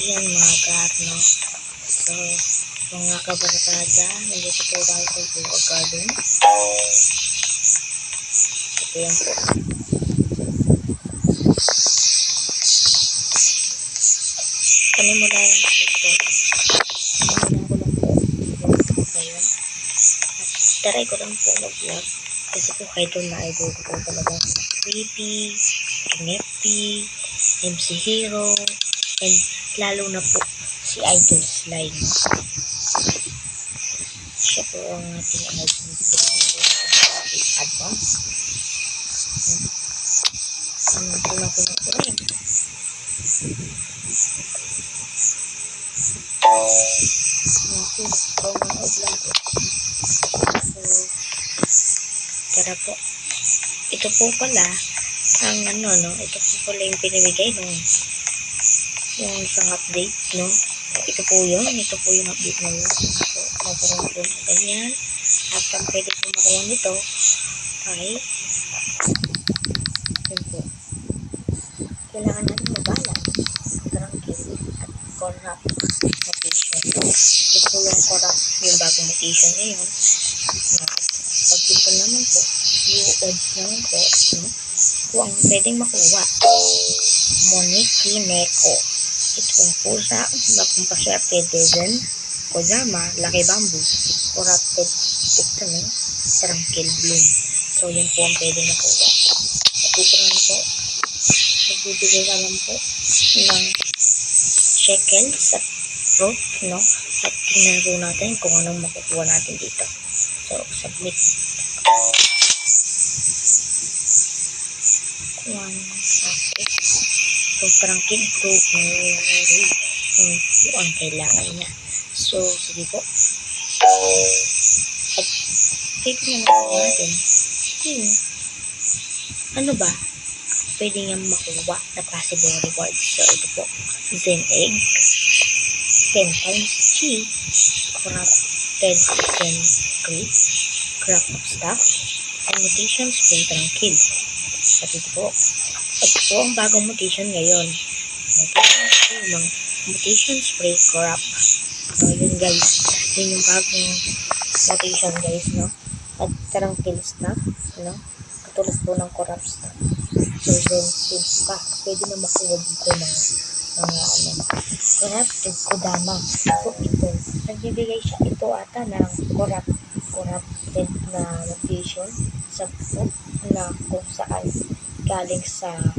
Yan mga garno. So, mga kabarkada, nandito po tayo sa Buga Garden. Ito yan po. Panimula lang po ito. Panimula ko lang po. Ngayon. At taray ko lang po mag-vlog. Kasi po kayo doon na idol ko talaga Creepy, Kinepi, MC Hero, and lalo na po si Idol Slime. Siya po ang ating idol po. Advance. Ano po na po na po rin. Naku, pamanood lang po. So, tara po. Ito po pala, ang ano, no? Ito po pala yung pinamigay nung yung isang update, no? Ito po yun. Ito po yung update na yun. So, magkaroon po na ganyan. At ang pwede po makuha nito ay yun po. Kailangan natin mabalance tranquil at corrupt mutation. Ito po yung corrupt yung bagong mutation ngayon. Na pag ito naman po, yung odds naman po, no? po ang pwedeng makuha. Moniki Neko. Ito ang pusa, bakong paswerte din. Kodama, Lucky Bamboo, Corrupted Victory, Tranquil Bloom. So, yun po ang pwedeng makuha. At dito naman po, nagbibigay ka lang po ng shekel sa fruit, no? At tingnan po natin kung anong makukuha natin dito. So, submit. One. So, parang kinprove mo yung ang kailangan niya. So, sige po. At, titignan natin natin. Hmm. Ano ba? Pwede niyang makuha na possible rewards. So, ito po. Zen egg. 10 times chi. Corrupted Zen creep. Crop of stuff. And mutation spring tranquil. At ito po. Ito po ang bagong mutation ngayon. Mutation spray, mga mutation spray crop. So, yun guys. Yun yung bagong mutation guys, no? At tranquil stuff, no? Katulad po ng corrupt stuff. So, then, yun pa. Pwede na makuha dito ng mga ano, corrupted kodama. So, ito, nagbibigay siya ito ata ng corrupt, corrupted na mutation sa book na kung saan galing sa